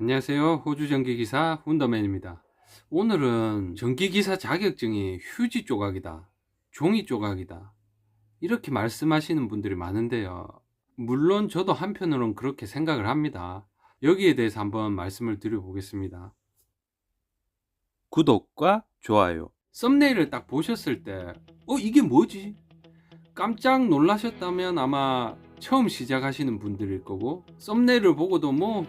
안녕하세요. 호주 전기기사 훈더맨입니다. 오늘은 전기기사 자격증이 휴지 조각이다. 종이 조각이다. 이렇게 말씀하시는 분들이 많은데요. 물론 저도 한편으론 그렇게 생각을 합니다. 여기에 대해서 한번 말씀을 드려보겠습니다. 구독과 좋아요. 썸네일을 딱 보셨을 때, 어, 이게 뭐지? 깜짝 놀라셨다면 아마 처음 시작하시는 분들일 거고, 썸네일을 보고도 뭐,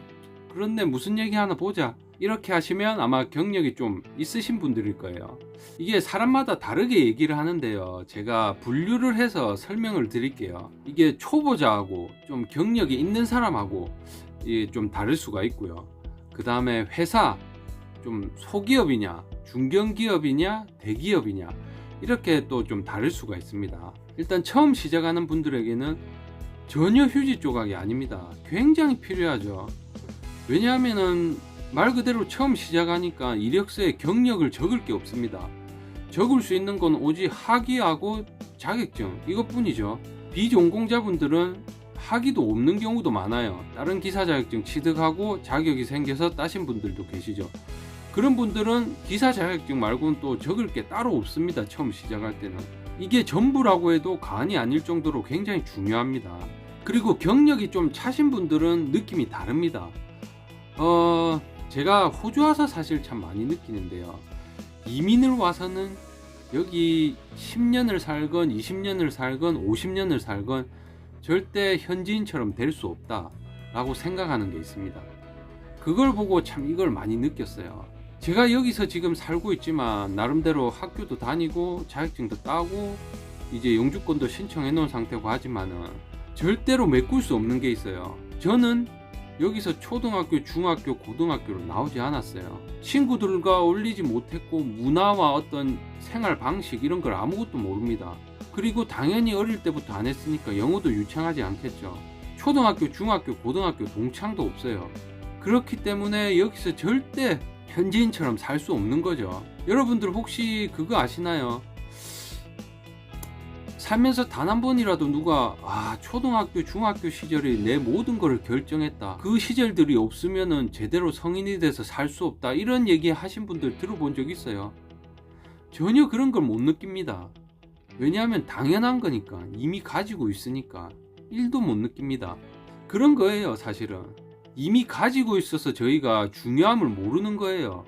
그런데 무슨 얘기 하나 보자. 이렇게 하시면 아마 경력이 좀 있으신 분들일 거예요. 이게 사람마다 다르게 얘기를 하는데요. 제가 분류를 해서 설명을 드릴게요. 이게 초보자하고 좀 경력이 있는 사람하고 좀 다를 수가 있고요. 그 다음에 회사, 좀 소기업이냐, 중견기업이냐, 대기업이냐, 이렇게 또 좀 다를 수가 있습니다. 일단 처음 시작하는 분들에게는 전혀 휴지 조각이 아닙니다. 굉장히 필요하죠. 왜냐하면은 말 그대로 처음 시작하니까 이력서에 경력을 적을 게 없습니다. 적을 수 있는 건 오직 학위하고 자격증 이것뿐이죠. 비전공자분들은 학위도 없는 경우도 많아요. 다른 기사 자격증 취득하고 자격이 생겨서 따신 분들도 계시죠. 그런 분들은 기사 자격증 말고는 또 적을 게 따로 없습니다. 처음 시작할 때는. 이게 전부라고 해도 과언이 아닐 정도로 굉장히 중요합니다. 그리고 경력이 좀 차신 분들은 느낌이 다릅니다. 어, 제가 호주 와서 사실 참 많이 느끼는데요. 이민을 와서는 여기 10년을 살건 20년을 살건 50년을 살건 절대 현지인처럼 될 수 없다라고 생각하는 게 있습니다. 그걸 보고 참 이걸 많이 느꼈어요. 제가 여기서 지금 살고 있지만 나름대로 학교도 다니고 자격증도 따고 이제 영주권도 신청해 놓은 상태고 하지만은 절대로 메꿀 수 없는 게 있어요. 저는 여기서 초등학교, 중학교, 고등학교로 나오지 않았어요. 친구들과 어울리지 못했고 문화와 어떤 생활 방식 이런 걸 아무것도 모릅니다. 그리고 당연히 어릴 때부터 안 했으니까 영어도 유창하지 않겠죠. 초등학교, 중학교, 고등학교 동창도 없어요. 그렇기 때문에 여기서 절대 현지인처럼 살 수 없는 거죠. 여러분들 혹시 그거 아시나요? 살면서 단 한 번이라도 누가 아 초등학교 중학교 시절에 내 모든 것을 결정했다. 그 시절들이 없으면은 제대로 성인이 돼서 살 수 없다. 이런 얘기 하신 분들 들어본 적 있어요. 전혀 그런 걸 못 느낍니다. 왜냐하면 당연한 거니까. 이미 가지고 있으니까. 1도 못 느낍니다. 그런 거예요 사실은. 이미 가지고 있어서 저희가 중요함을 모르는 거예요.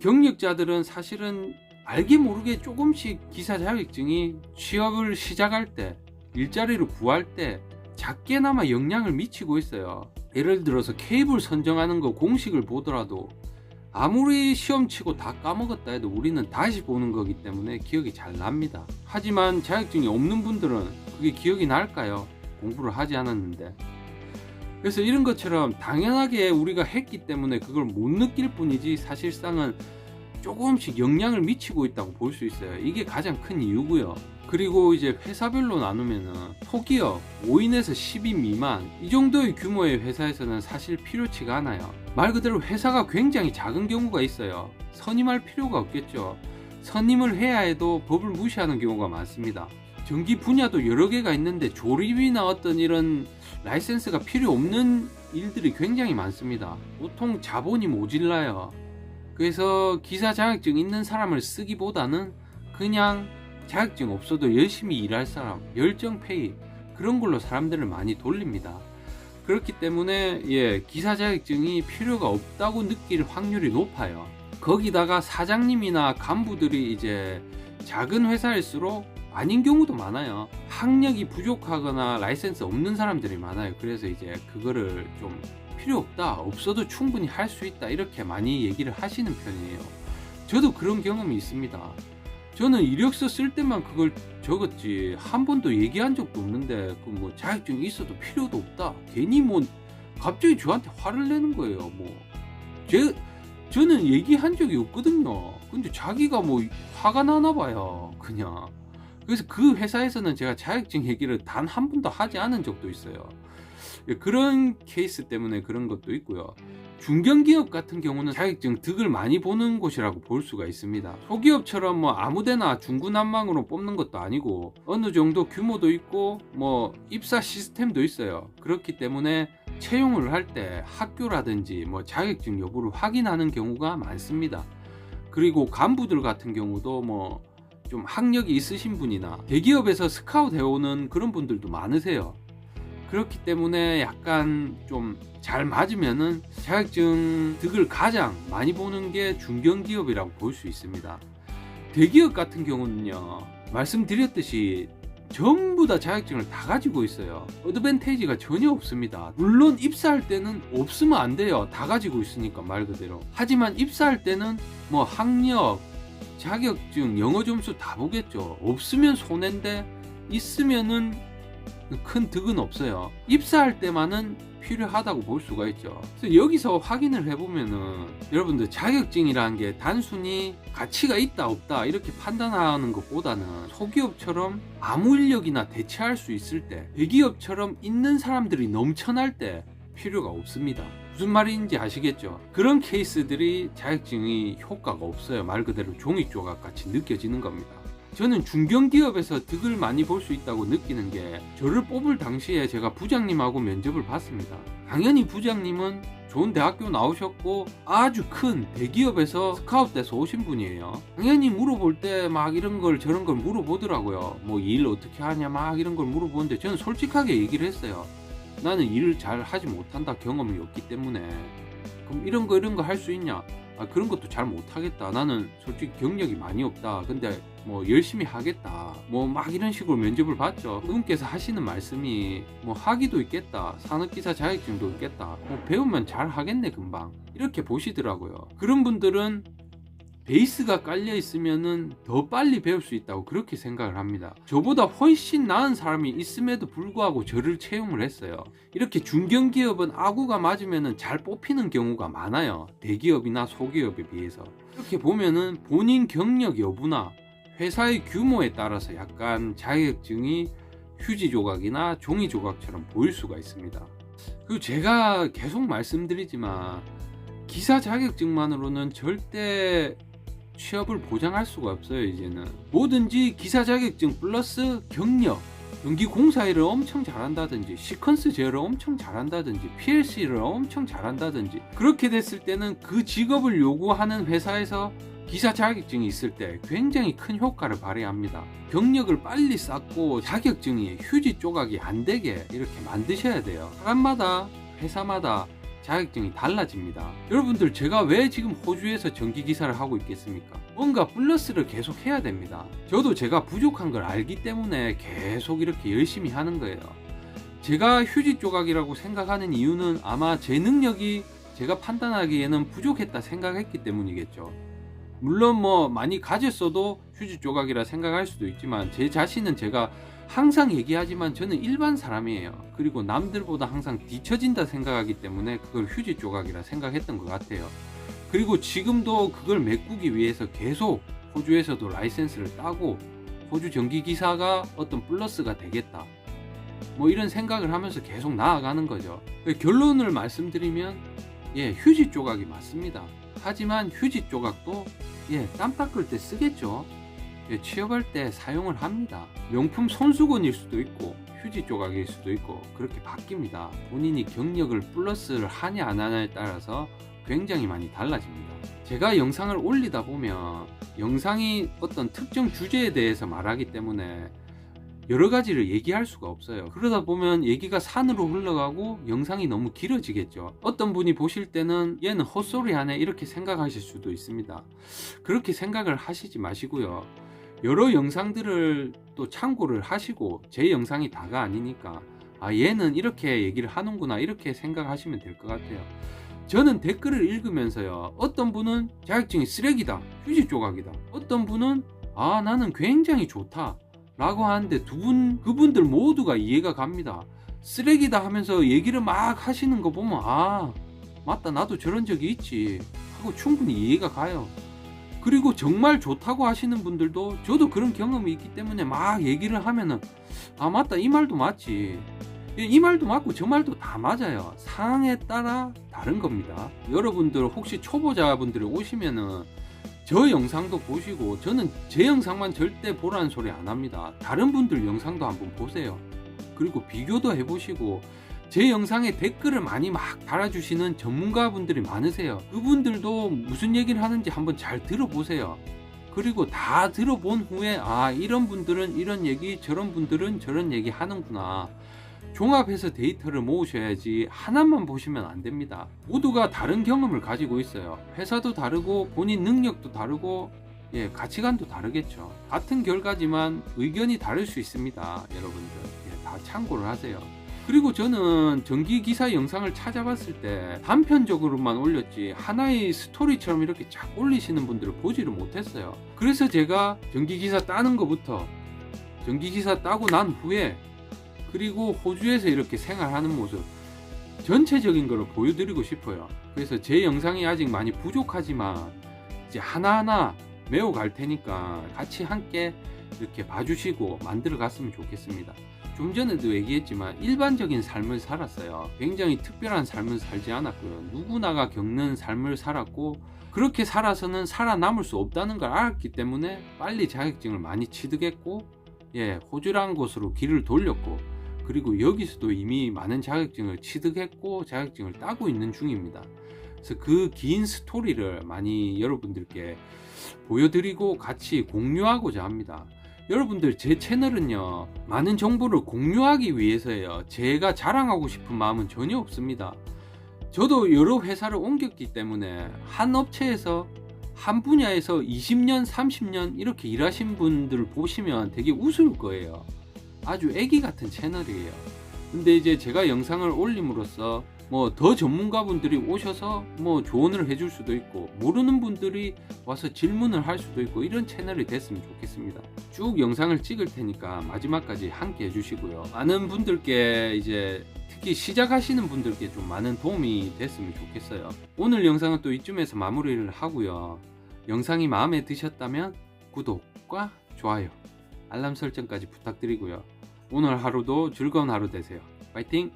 경력자들은 사실은 알게 모르게 조금씩 기사 자격증이 취업을 시작할 때, 일자리를 구할 때 작게나마 영향을 미치고 있어요. 예를 들어서 케이블 선정하는 거 공식을 보더라도 아무리 시험 치고 다 까먹었다 해도 우리는 다시 보는 거기 때문에 기억이 잘 납니다. 하지만 자격증이 없는 분들은 그게 기억이 날까요? 공부를 하지 않았는데. 그래서 이런 것처럼 당연하게 우리가 했기 때문에 그걸 못 느낄 뿐이지 사실상은 조금씩 영향을 미치고 있다고 볼 수 있어요. 이게 가장 큰 이유고요. 그리고 이제 회사별로 나누면은 소기업 5인에서 10인 미만 이 정도의 규모의 회사에서는 사실 필요치가 않아요. 말 그대로 회사가 굉장히 작은 경우가 있어요. 선임할 필요가 없겠죠. 선임을 해야 해도 법을 무시하는 경우가 많습니다. 전기 분야도 여러 개가 있는데 조립이나 어떤 이런 라이센스가 필요 없는 일들이 굉장히 많습니다. 보통 자본이 모질라요. 그래서 기사 자격증 있는 사람을 쓰기보다는 그냥 자격증 없어도 열심히 일할 사람, 열정 페이 그런 걸로 사람들을 많이 돌립니다. 그렇기 때문에 예, 기사 자격증이 필요가 없다고 느낄 확률이 높아요. 거기다가 사장님이나 간부들이 이제 작은 회사일수록 아닌 경우도 많아요. 학력이 부족하거나 라이센스 없는 사람들이 많아요. 그래서 이제 그거를 좀 필요 없다. 없어도 충분히 할 수 있다. 이렇게 많이 얘기를 하시는 편이에요. 저도 그런 경험이 있습니다. 저는 이력서 쓸 때만 그걸 적었지 한 번도 얘기한 적도 없는데 그 뭐 자격증이 있어도 필요도 없다. 괜히 뭐 갑자기 저한테 화를 내는 거예요. 뭐 제, 저는 얘기한 적이 없거든요. 근데 자기가 뭐 화가 나나 봐요. 그냥. 그래서 그 회사에서는 제가 자격증 얘기를 단 한 번도 하지 않은 적도 있어요. 그런 케이스 때문에 그런 것도 있고요. 중견기업 같은 경우는 자격증 득을 많이 보는 곳이라고 볼 수가 있습니다. 소기업처럼 뭐 아무데나 중구난방으로 뽑는 것도 아니고 어느 정도 규모도 있고 뭐 입사 시스템도 있어요. 그렇기 때문에 채용을 할 때 학교라든지 뭐 자격증 여부를 확인하는 경우가 많습니다. 그리고 간부들 같은 경우도 뭐 좀 학력이 있으신 분이나 대기업에서 스카우트 해오는 그런 분들도 많으세요. 그렇기 때문에 약간 좀 잘 맞으면은 자격증 득을 가장 많이 보는 게 중견기업이라고 볼 수 있습니다. 대기업 같은 경우는요, 말씀드렸듯이 전부 다 자격증을 다 가지고 있어요. 어드밴테이지가 전혀 없습니다. 물론 입사할 때는 없으면 안 돼요. 다 가지고 있으니까 말 그대로. 하지만 입사할 때는 뭐 학력, 자격증, 영어 점수 다 보겠죠. 없으면 손해인데 있으면은 큰 득은 없어요. 입사할 때만은 필요하다고 볼 수가 있죠. 그래서 여기서 확인을 해보면은 여러분들 자격증이라는 게 단순히 가치가 있다 없다 이렇게 판단하는 것보다는 소기업처럼 아무 인력이나 대체할 수 있을 때 대기업처럼 있는 사람들이 넘쳐날 때 필요가 없습니다. 무슨 말인지 아시겠죠? 그런 케이스들이 자격증이 효과가 없어요. 말 그대로 종이 조각 같이 느껴지는 겁니다. 저는 중견기업에서 득을 많이 볼 수 있다고 느끼는 게 저를 뽑을 당시에 제가 부장님하고 면접을 봤습니다. 당연히 부장님은 좋은 대학교 나오셨고 아주 큰 대기업에서 스카웃돼서 오신 분이에요. 당연히 물어볼 때 막 이런 걸 저런 걸 물어보더라고요. 뭐 일 어떻게 하냐 막 이런 걸 물어보는데 저는 솔직하게 얘기를 했어요. 나는 일을 잘 하지 못한다 경험이 없기 때문에 그럼 이런 거 이런 거 할 수 있냐? 아, 그런 것도 잘 못하겠다. 나는 솔직히 경력이 많이 없다. 근데 뭐 열심히 하겠다. 뭐 막 이런 식으로 면접을 봤죠. 그분께서 하시는 말씀이 뭐 학위도 있겠다. 산업기사 자격증도 있겠다. 뭐 배우면 잘 하겠네 금방. 이렇게 보시더라고요. 그런 분들은 베이스가 깔려 있으면은 더 빨리 배울 수 있다고 그렇게 생각을 합니다. 저보다 훨씬 나은 사람이 있음에도 불구하고 저를 채용을 했어요. 이렇게 중견기업은 아구가 맞으면은 잘 뽑히는 경우가 많아요. 대기업이나 소기업에 비해서. 이렇게 보면은 본인 경력 여부나 회사의 규모에 따라서 약간 자격증이 휴지 조각이나 종이 조각처럼 보일 수가 있습니다. 그리고 제가 계속 말씀드리지만 기사 자격증만으로는 절대 취업을 보장할 수가 없어요 이제는 뭐든지 기사 자격증 플러스 경력 연기 공사 일을 엄청 잘한다든지 시퀀스 제어를 엄청 잘한다든지 PLC를 엄청 잘한다든지 그렇게 됐을 때는 그 직업을 요구하는 회사에서 기사 자격증이 있을 때 굉장히 큰 효과를 발휘합니다. 경력을 빨리 쌓고 자격증이 휴지 조각이 안 되게 이렇게 만드셔야 돼요. 사람마다 회사마다 자격증이 달라집니다. 여러분들 제가 왜 지금 호주에서 전기 기사를 하고 있겠습니까? 뭔가 플러스를 계속 해야 됩니다. 저도 제가 부족한 걸 알기 때문에 계속 이렇게 열심히 하는 거예요. 제가 휴지 조각이라고 생각하는 이유는 아마 제 능력이 제가 판단하기에는 부족했다 생각했기 때문이겠죠. 물론 뭐 많이 가졌어도 휴지 조각이라 생각할 수도 있지만 제 자신은 제가 항상 얘기하지만 저는 일반 사람이에요. 그리고 남들보다 항상 뒤처진다 생각하기 때문에 그걸 휴지 조각이라 생각했던 것 같아요. 그리고 지금도 그걸 메꾸기 위해서 계속 호주에서도 라이센스를 따고 호주 전기기사가 어떤 플러스가 되겠다. 뭐 이런 생각을 하면서 계속 나아가는 거죠. 결론을 말씀드리면 예, 휴지 조각이 맞습니다. 하지만 휴지 조각도 예, 땀 닦을 때 쓰겠죠. 예, 취업할 때 사용을 합니다. 명품 손수건일 수도 있고 휴지 조각일 수도 있고 그렇게 바뀝니다. 본인이 경력을 플러스를 하냐 안 하냐에 따라서 굉장히 많이 달라집니다. 제가 영상을 올리다 보면 영상이 어떤 특정 주제에 대해서 말하기 때문에 여러 가지를 얘기할 수가 없어요. 그러다 보면 얘기가 산으로 흘러가고 영상이 너무 길어지겠죠. 어떤 분이 보실 때는 얘는 헛소리 하네 이렇게 생각하실 수도 있습니다. 그렇게 생각을 하시지 마시고요. 여러 영상들을 또 참고를 하시고 제 영상이 다가 아니니까 아 얘는 이렇게 얘기를 하는구나 이렇게 생각하시면 될 것 같아요. 저는 댓글을 읽으면서요. 어떤 분은 자격증이 쓰레기다, 휴지 조각이다. 어떤 분은 아 나는 굉장히 좋다. 라고 하는데 두 분, 그분들 모두가 이해가 갑니다. 쓰레기다 하면서 얘기를 막 하시는 거 보면, 아, 맞다, 나도 저런 적이 있지. 하고 충분히 이해가 가요. 그리고 정말 좋다고 하시는 분들도 저도 그런 경험이 있기 때문에 막 얘기를 하면은, 아, 맞다, 이 말도 맞지. 이 말도 맞고 저 말도 다 맞아요. 상황에 따라 다른 겁니다. 여러분들 혹시 초보자분들이 오시면은 저 영상도 보시고 저는 제 영상만 절대 보라는 소리 안 합니다. 다른 분들 영상도 한번 보세요. 그리고 비교도 해보시고 제 영상에 댓글을 많이 막 달아주시는 전문가분들이 많으세요. 그분들도 무슨 얘기를 하는지 한번 잘 들어보세요. 그리고 다 들어본 후에 아 이런 분들은 이런 얘기 저런 분들은 저런 얘기 하는구나. 종합해서 데이터를 모으셔야지 하나만 보시면 안 됩니다. 모두가 다른 경험을 가지고 있어요. 회사도 다르고 본인 능력도 다르고 예 가치관도 다르겠죠. 같은 결과지만 의견이 다를 수 있습니다 여러분들. 예, 다 참고를 하세요 그리고 저는 전기 기사 영상을 찾아봤을 때 단편적으로만 올렸지 하나의 스토리처럼 이렇게 쫙 올리시는 분들을 보지를 못했어요. 그래서 제가 전기 기사 따는 것부터 전기 기사 따고 난 후에 그리고 호주에서 이렇게 생활하는 모습 전체적인 것을 보여드리고 싶어요. 그래서 제 영상이 아직 많이 부족하지만 이제 하나하나 메워 갈 테니까 같이 함께 이렇게 봐주시고 만들어 갔으면 좋겠습니다. 좀 전에도 얘기했지만 일반적인 삶을 살았어요. 굉장히 특별한 삶을 살지 않았고요. 누구나가 겪는 삶을 살았고 그렇게 살아서는 살아남을 수 없다는 걸 알았기 때문에 빨리 자격증을 많이 취득했고 예, 호주라는 곳으로 길을 돌렸고 그리고 여기서도 이미 많은 자격증을 취득했고 자격증을 따고 있는 중입니다. 그래서 그 긴 스토리를 많이 여러분들께 보여드리고 같이 공유하고자 합니다. 여러분들 제 채널은요 많은 정보를 공유하기 위해서예요. 제가 자랑하고 싶은 마음은 전혀 없습니다. 저도 여러 회사를 옮겼기 때문에 한 업체에서 한 분야에서 20년 30년 이렇게 일하신 분들 보시면 되게 우스울 거예요. 아주 애기 같은 채널이에요. 근데 이제 제가 영상을 올림으로써 뭐 더 전문가분들이 오셔서 뭐 조언을 해줄 수도 있고 모르는 분들이 와서 질문을 할 수도 있고 이런 채널이 됐으면 좋겠습니다. 쭉 영상을 찍을 테니까 마지막까지 함께 해주시고요. 많은 분들께 이제 특히 시작하시는 분들께 좀 많은 도움이 됐으면 좋겠어요. 오늘 영상은 또 이쯤에서 마무리를 하고요. 영상이 마음에 드셨다면 구독과 좋아요, 알람 설정까지 부탁드리고요. 오늘 하루도 즐거운 하루 되세요. 파이팅!